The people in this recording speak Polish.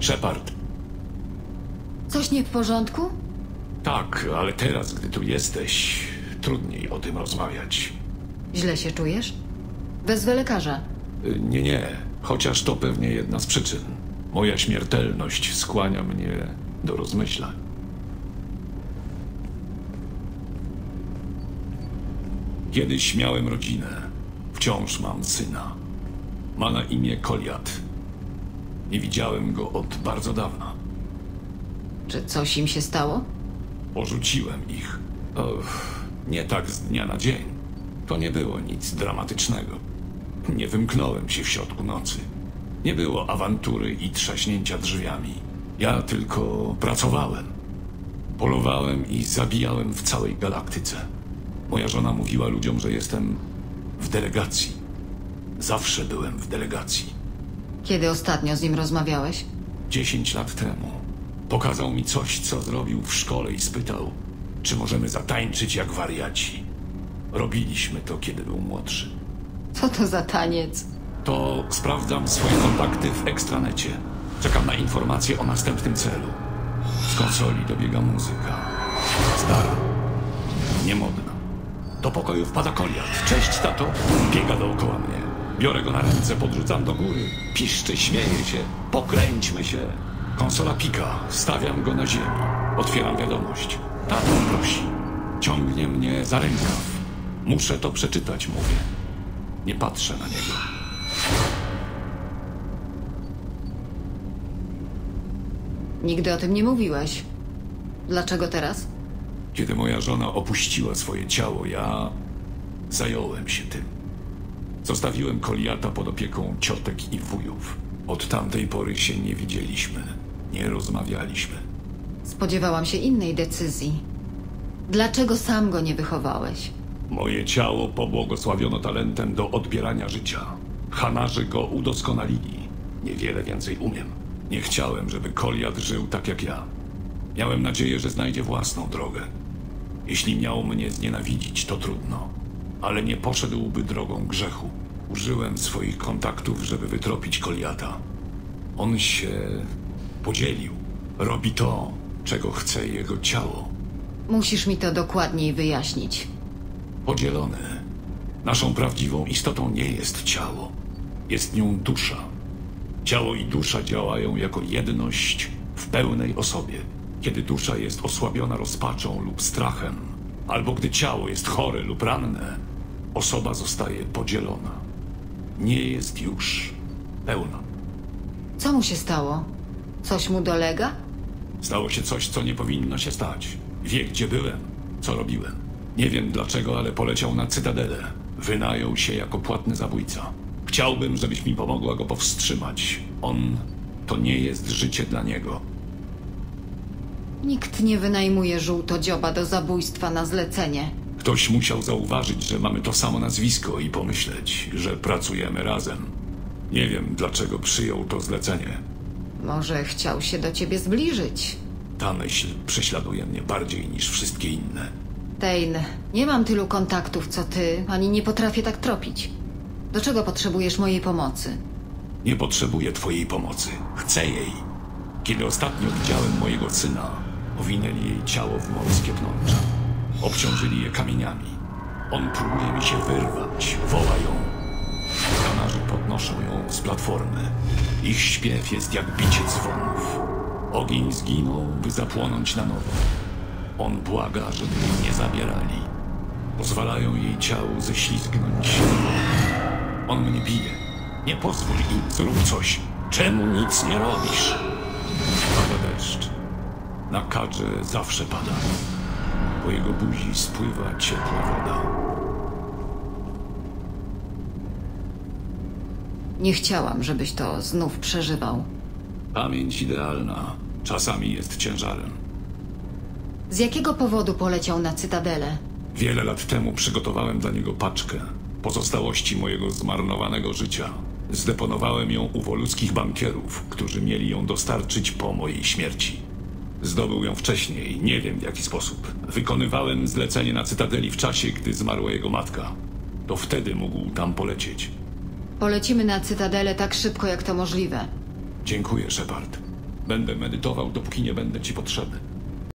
Shepard. Coś nie w porządku? Tak, ale teraz, gdy tu jesteś, trudniej o tym rozmawiać. Źle się czujesz? Wezwę lekarza. Y, Nie, nie. Chociaż to pewnie jedna z przyczyn. Moja śmiertelność skłania mnie do rozmyślań. Kiedyś miałem rodzinę. Wciąż mam syna. Ma na imię Koliat. Nie widziałem go od bardzo dawna. Czy coś im się stało? Porzuciłem ich. Nie tak z dnia na dzień. To nie było nic dramatycznego. Nie wymknąłem się w środku nocy. Nie było awantury i trzaśnięcia drzwiami. Ja tylko pracowałem. Polowałem i zabijałem w całej galaktyce. Moja żona mówiła ludziom, że jestem w delegacji. Zawsze byłem w delegacji. Kiedy ostatnio z nim rozmawiałeś? Dziesięć lat temu pokazał mi coś, co zrobił w szkole i spytał, czy możemy zatańczyć jak wariaci. Robiliśmy to, kiedy był młodszy. Co to za taniec? To sprawdzam swoje kontakty w ekstranecie. Czekam na informacje o następnym celu. Z konsoli dobiega muzyka. Stara. Niemodna. Do pokoju wpada Koliat. Cześć, tato. Biega dookoła mnie. Biorę go na ręce, podrzucam do góry. Piszczy, śmieje się. Pokręćmy się. Konsola pika. Stawiam go na ziemi. Otwieram wiadomość. Tato prosi. Ciągnie mnie za rękaw. Muszę to przeczytać, mówię. Nie patrzę na niego. Nigdy o tym nie mówiłeś. Dlaczego teraz? Kiedy moja żona opuściła swoje ciało, ja zająłem się tym. Zostawiłem Koliata pod opieką ciotek i wujów. Od tamtej pory się nie widzieliśmy, nie rozmawialiśmy. Spodziewałam się innej decyzji. Dlaczego sam go nie wychowałeś? Moje ciało pobłogosławiono talentem do odbierania życia. Hanarzy go udoskonalili. Niewiele więcej umiem. Nie chciałem, żeby Koliat żył tak jak ja. Miałem nadzieję, że znajdzie własną drogę. Jeśli miał mnie znienawidzić, to trudno. Ale nie poszedłby drogą grzechu. Użyłem swoich kontaktów, żeby wytropić Koliata. On się podzielił. Robi to, czego chce jego ciało. Musisz mi to dokładniej wyjaśnić. Podzielone. Naszą prawdziwą istotą nie jest ciało. Jest nią dusza. Ciało i dusza działają jako jedność w pełnej osobie. Kiedy dusza jest osłabiona rozpaczą lub strachem, albo gdy ciało jest chore lub ranne, osoba zostaje podzielona. Nie jest już pełna. Co mu się stało? Coś mu dolega? Stało się coś, co nie powinno się stać. Wie, gdzie byłem, co robiłem. Nie wiem dlaczego, ale poleciał na cytadelę. Wynajął się jako płatny zabójca. Chciałbym, żebyś mi pomogła go powstrzymać. On to nie jest życie dla niego. Nikt nie wynajmuje żółtodzioba do zabójstwa na zlecenie. Ktoś musiał zauważyć, że mamy to samo nazwisko i pomyśleć, że pracujemy razem. Nie wiem, dlaczego przyjął to zlecenie. Może chciał się do ciebie zbliżyć. Ta myśl prześladuje mnie bardziej niż wszystkie inne. Tejn, nie mam tylu kontaktów co ty, ani nie potrafię tak tropić. Do czego potrzebujesz mojej pomocy? Nie potrzebuję twojej pomocy. Chcę jej. Kiedy ostatnio widziałem mojego syna, owinęli jej ciało w morskie pnącza. Obciążyli je kamieniami. On próbuje mi się wyrwać. Woła ją. Kanarzy podnoszą ją z platformy. Ich śpiew jest jak bicie dzwonów. Ogień zginął, by zapłonąć na nowo. On błaga, żeby jej nie zabierali. Pozwalają jej ciału ześlizgnąć. On mnie bije. Nie pozwól im, zrób coś. Czemu nic nie robisz? Pada deszcz. Na kadrze zawsze pada. Po jego buzi spływa ciepła woda. Nie chciałam, żebyś to znów przeżywał. Pamięć idealna czasami jest ciężarem. Z jakiego powodu poleciał na Cytadelę? Wiele lat temu przygotowałem dla niego paczkę. Pozostałości mojego zmarnowanego życia. Zdeponowałem ją u woludzkich bankierów, którzy mieli ją dostarczyć po mojej śmierci. Zdobył ją wcześniej, nie wiem w jaki sposób. Wykonywałem zlecenie na Cytadeli w czasie, gdy zmarła jego matka. To wtedy mógł tam polecieć. Polecimy na Cytadelę tak szybko, jak to możliwe. Dziękuję, Shepard. Będę medytował, dopóki nie będę ci potrzebny.